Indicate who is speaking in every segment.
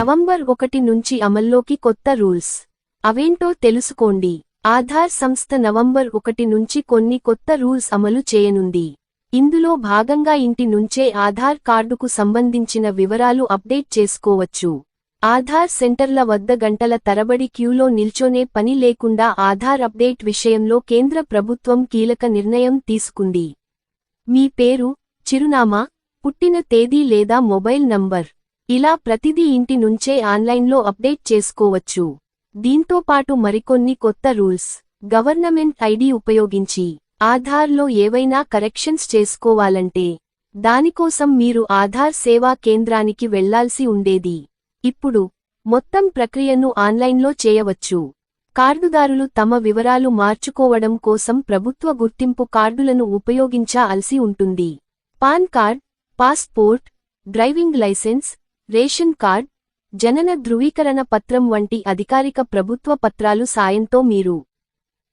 Speaker 1: November ఒకటి నుంచి అమల్లోకి కొత్త రూల్స్. అవేంటో తెలుసుకోండి. ఆధార్ సంస్థ నవంబర్ ఒకటి నుంచి కొన్ని కొత్త రూల్స్ అమలు చేయనుంది. ఇందులో భాగంగా ఇంటి నుంచే ఆధార్ కార్డుకు సంబంధించిన వివరాలు అప్డేట్ చేసుకోవచ్చు. ఆధార్ సెంటర్ల వద్ద గంటల తరబడి క్యూలో నిల్చొనే పని లేకుండా ఆధార్ అప్డేట్ విషయంలో కేంద్ర ప్రభుత్వం కీలక నిర్ణయం తీసుకుంది. మీ పేరు చిరునామా పుట్టిన తేదీ లేదా మొబైల్ నంబర్. ఇలా ప్రతిదీ ఇంటి నుంచే ఆన్లైన్లో అప్డేట్ చేసుకోవచ్చు. దీంతో పాటు మరికొన్ని కొత్త రూల్స్ గవర్నమెంట్ ఐడి ఉపయోగించి ఆధార్లో ఏవైనా కరెక్షన్స్ చేసుకోవాలంటే దానికోసం మీరు ఆధార్ సేవా కేంద్రానికి వెళ్ళాల్సి ఉండేది. ఇప్పుడు మొత్తం ప్రక్రియను ఆన్లైన్లో చేయవచ్చు. కార్డుదారులు తమ వివరాలు మార్చుకోవడం కోసం ప్రభుత్వ గుర్తింపు కార్డులను ఉపయోగించాల్సి ఉంటుంది. PAN card passport driving licence ration card జనన ధృవీకరణ పత్రం వంటి అధికారిక ప్రభుత్వ పత్రాలు సాయంతో మీరు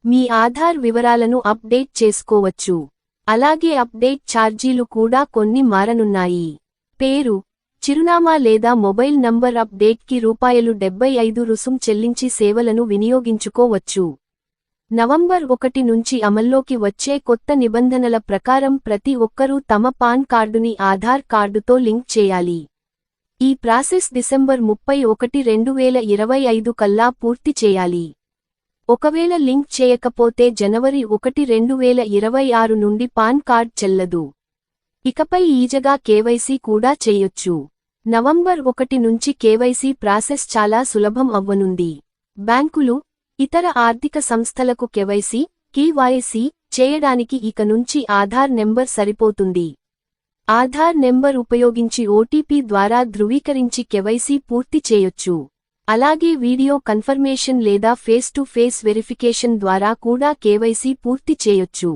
Speaker 1: మీ ఆధార్ వివరాలను అప్డేట్ చేసుకోవచ్చు. అలాగే అప్డేట్ ఛార్జీలు కూడా కొన్ని మారనున్నాయి. పేరు చిరునామా లేదా మొబైల్ నంబర్ అప్డేట్కి రూపాయలు డెబ్బై ఐదు రుసుం చెల్లించి సేవలను వినియోగించుకోవచ్చు. నవంబర్ ఒకటి నుంచి అమల్లోకి వచ్చే కొత్త నిబంధనల ప్రకారం ప్రతి ఒక్కరూ తమ పాన్ కార్డుని ఆధార్ కార్డుతో లింక్ చేయాలి. ఈ ప్రాసెస్ డిసెంబర్ ముప్పై ఒకటి రెండు వేల ఇరవై ఐదు కల్లా పూర్తి చేయాలి. ఒకవేళ లింక్ చేయకపోతే జనవరి ఒకటి రెండు వేల ఇరవై ఆరు నుండి పాన్ కార్డ్ చెల్లదు. ఇకపై ఈజగా కేవైసీ కూడా చేయొచ్చు. నవంబర్ ఒకటి నుంచి కేవైసీ ప్రాసెస్ చాలా సులభం అవ్వనుంది. బ్యాంకులు ఇతర ఆర్థిక సంస్థలకు కెవైసీ కేవైసీ చేయడానికి ఇక నుంచి ఆధార్ నెంబర్ సరిపోతుంది. ఆధార్ నెంబర్ ఉపయోగించి ఓటీపీ ద్వారా ధృవీకరించి కెవైసీ పూర్తి చేయొచ్చు. అలాగే వీడియో కన్ఫర్మేషన్ లేదా ఫేస్ టు ఫేస్ వెరిఫికేషన్ ద్వారా కూడా కేవైసీ పూర్తి చేయొచ్చు.